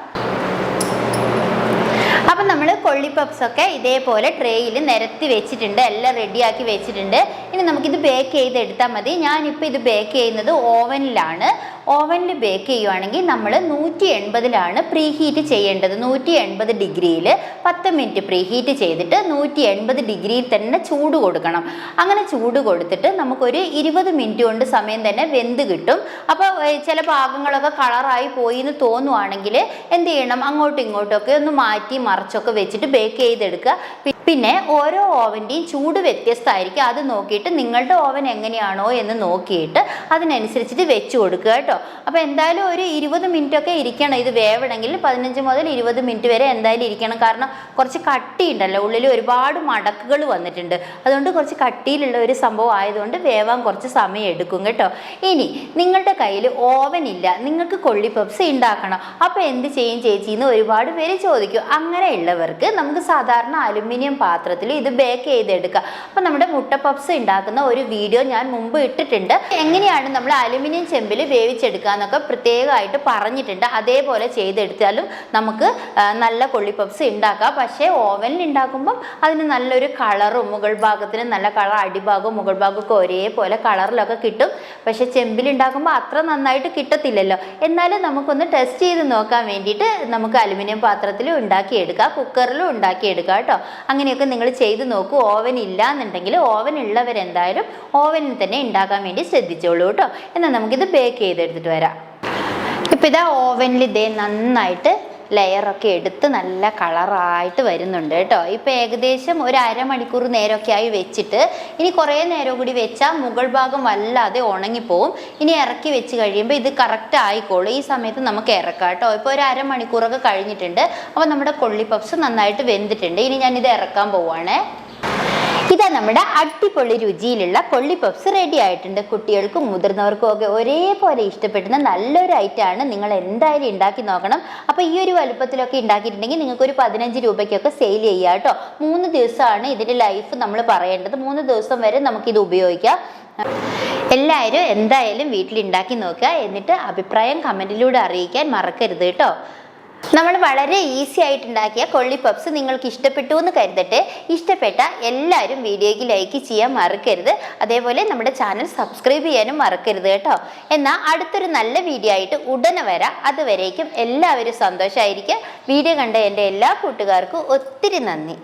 അപ്പം നമ്മൾ കൊള്ളി പപ്സൊക്കെ ഇതേപോലെ ട്രേയിൽ നിരത്തി വെച്ചിട്ടുണ്ട്. എല്ലാം റെഡിയാക്കി വെച്ചിട്ടുണ്ട്. ഇനി നമുക്കിത് ബേക്ക് ചെയ്തെടുത്താൽ മതി. ഞാനിപ്പോൾ ഇത് ബേക്ക് ചെയ്യുന്നത് ഓവനിലാണ്. ഓവനിൽ ബേക്ക് ചെയ്യുവാണെങ്കിൽ നമ്മൾ നൂറ്റി എൺപതിലാണ് പ്രീ ഹീറ്റ് ചെയ്യേണ്ടത്. നൂറ്റി എൺപത് ഡിഗ്രിയിൽ പത്ത് മിനിറ്റ് പ്രീ ഹീറ്റ് ചെയ്തിട്ട് നൂറ്റി എൺപത് ഡിഗ്രിയിൽ തന്നെ ചൂട് കൊടുക്കണം. അങ്ങനെ ചൂട് കൊടുത്തിട്ട് നമുക്കൊരു ഇരുപത് മിനിറ്റ് കൊണ്ട് സമയം തന്നെ വെന്ത് കിട്ടും. അപ്പോൾ ചില ഭാഗങ്ങളൊക്കെ കളറായി പോയി എന്ന് തോന്നുവാണെങ്കിൽ എന്ത് ചെയ്യണം? അങ്ങോട്ടും ഇങ്ങോട്ടും ഒക്കെ ഒന്ന് മാറ്റി മറിച്ചൊക്കെ വെച്ചിട്ട് ബേക്ക് ചെയ്തെടുക്കുക. പിന്നെ ഓരോ ഓവന്റെയും ചൂട് വ്യത്യസ്തമായിരിക്കും. അത് നോക്കിയിട്ട് നിങ്ങളുടെ ഓവൻ എങ്ങനെയാണോ എന്ന് നോക്കിയിട്ട് അതിനനുസരിച്ചിട്ട് വെച്ച് കൊടുക്കുക കേട്ടോ. അപ്പോൾ എന്തായാലും ഒരു ഇരുപത് മിനിറ്റ് ഒക്കെ ഇരിക്കണം. ഇത് വേവണമെങ്കിൽ പതിനഞ്ച് മുതൽ ഇരുപത് മിനിറ്റ് വരെ എന്തായാലും ഇരിക്കണം. കാരണം കുറച്ച് കട്ടിയുണ്ടല്ലോ. ഉള്ളിൽ ഒരുപാട് മടക്കുകൾ വന്നിട്ടുണ്ട്. അതുകൊണ്ട് കുറച്ച് കട്ടിയിലുള്ള ഒരു സംഭവം ആയതുകൊണ്ട് വേവാൻ കുറച്ച് സമയം എടുക്കും കേട്ടോ. ഇനി നിങ്ങളുടെ കയ്യിൽ ഓവൻ ഇല്ല. നിങ്ങൾക്ക് കൊള്ളി പപ്സ് ഉണ്ടാക്കണം. അപ്പോൾ എന്ത് ചെയ്യും ചേച്ചി? എന്ന് ഒരുപാട് പേര് ചോദിക്കും. അങ്ങനെയുള്ളവർക്ക് നമുക്ക് സാധാരണ അലുമിനിയം പാത്രത്തിൽ ഇത് ബേക്ക് ചെയ്തെടുക്കുക അപ്പോൾ നമ്മുടെ മുട്ട പപ്സ് ഉണ്ടാക്കുന്ന ഒരു വീഡിയോ ഞാൻ മുമ്പ് ഇട്ടിട്ടുണ്ട്. എങ്ങനെയാണ് നമ്മൾ അലുമിനിയം ചെമ്പിൽ വേവിച്ചെടുക്കുക എന്നൊക്കെ പ്രത്യേകമായിട്ട് പറഞ്ഞിട്ടുണ്ട്. അതേപോലെ ചെയ്തെടുത്താലും നമുക്ക് നല്ല കൊള്ളിപ്പപ്സ് ഉണ്ടാക്കാം. പക്ഷേ ഓവനിൽ ഉണ്ടാക്കുമ്പം അതിന് നല്ലൊരു കളറും മുകൾ ഭാഗത്തിന് നല്ല കളർ അടിഭാഗവും മുകൾ ഭാഗവും ഒക്കെ ഒരേപോലെ കളറിലൊക്കെ കിട്ടും. പക്ഷേ ചെമ്പിൽ ഉണ്ടാക്കുമ്പോൾ അത്ര നന്നായിട്ട് കിട്ടത്തില്ലല്ലോ. എന്നാലും നമുക്കൊന്ന് ടെസ്റ്റ് ചെയ്ത് നോക്കാൻ വേണ്ടിയിട്ട് നമുക്ക് അലുമിനിയം പാത്രത്തിൽ ഉണ്ടാക്കിയെടുക്കാം. കുക്കറിലും ഉണ്ടാക്കിയെടുക്കുക കേട്ടോ. അങ്ങനെയൊക്കെ നിങ്ങൾ ചെയ്ത് നോക്കൂ. ഓവൻ ഇല്ല എന്നുണ്ടെങ്കിൽ ഓവൻ ഉള്ളവരെന്തായാലും ഓവനിൽ തന്നെ ഉണ്ടാക്കാൻ വേണ്ടി ശ്രദ്ധിച്ചോളൂ കേട്ടോ. എന്നാൽ നമുക്കിത് ബേക്ക് ചെയ്തെടുത്തിട്ട് വരാം. ഇപ്പം ഇതാ ഓവനിൽ ഇതേ നന്നായിട്ട് ലെയറൊക്കെ എടുത്ത് നല്ല കളറായിട്ട് വരുന്നുണ്ട് കേട്ടോ. ഇപ്പം ഏകദേശം ഒരു അരമണിക്കൂർ നേരമൊക്കെ ആയി വെച്ചിട്ട് ഇനി കുറേ നേരം കൂടി വെച്ചാൽ മുകൾ ഭാഗം വല്ലാതെ ഉണങ്ങിപ്പോവും. ഇനി ഇറക്കി വെച്ച് കഴിയുമ്പോൾ ഇത് കറക്റ്റ് ആയിക്കോളും. ഈ സമയത്ത് നമുക്ക് ഇറക്കാം കേട്ടോ. ഇപ്പോൾ ഒരു അരമണിക്കൂറൊക്കെ കഴിഞ്ഞിട്ടുണ്ട്. അപ്പോൾ നമ്മുടെ കൊള്ളി പപ്സ് നന്നായിട്ട് വെന്തിട്ടുണ്ട്. ഇനി ഞാനിത് ഇറക്കാൻ പോവുകയാണേ ഇതാ നമ്മുടെ അടിപൊളി രുചിയിലുള്ള കൊള്ളി പപ്സ് റെഡി ആയിട്ടുണ്ട്. കുട്ടികൾക്കും മുതിർന്നവർക്കും ഒക്കെ ഒരേപോലെ ഇഷ്ടപ്പെടുന്ന നല്ലൊരു ഐറ്റമാണ് നിങ്ങൾ എന്തായാലും ഉണ്ടാക്കി നോക്കണം. അപ്പോൾ ഈ ഒരു വലുപ്പത്തിലൊക്കെ ഉണ്ടാക്കിയിട്ടുണ്ടെങ്കിൽ നിങ്ങൾക്ക് ഒരു പതിനഞ്ച് രൂപയ്ക്കൊക്കെ സെയിൽ ചെയ്യാം കേട്ടോ. മൂന്ന് ദിവസമാണ് ഇതിന്റെ ലൈഫ് നമ്മൾ പറയേണ്ടത്. മൂന്ന് ദിവസം വരെ നമുക്കിത് ഉപയോഗിക്കാം. എല്ലാവരും എന്തായാലും വീട്ടിൽ ഉണ്ടാക്കി നോക്കുക. എന്നിട്ട് അഭിപ്രായം കമന്റിലൂടെ അറിയിക്കാൻ മറക്കരുത് കേട്ടോ. നമ്മൾ വളരെ ഈസി ആയിട്ട് ഉണ്ടാക്കിയ കൊള്ളി പപ്സ് നിങ്ങൾക്ക് ഇഷ്ടപ്പെട്ടു എന്ന് കരുതട്ടെ. ഇഷ്ടപ്പെട്ട എല്ലാവരും വീഡിയോയ്ക്ക് ലൈക്ക് ചെയ്യാൻ മറക്കരുത്. അതേപോലെ നമ്മുടെ ചാനൽ സബ്സ്ക്രൈബ് ചെയ്യാനും മറക്കരുത് കേട്ടോ. എന്നാൽ അടുത്തൊരു നല്ല വീഡിയോ ആയിട്ട് ഉടനെ വരാം. അതുവരേക്കും എല്ലാവരും സന്തോഷമായിരിക്കുക വീഡിയോ കണ്ട എന്റെ എല്ലാ കൂട്ടുകാർക്കും ഒത്തിരി നന്ദി.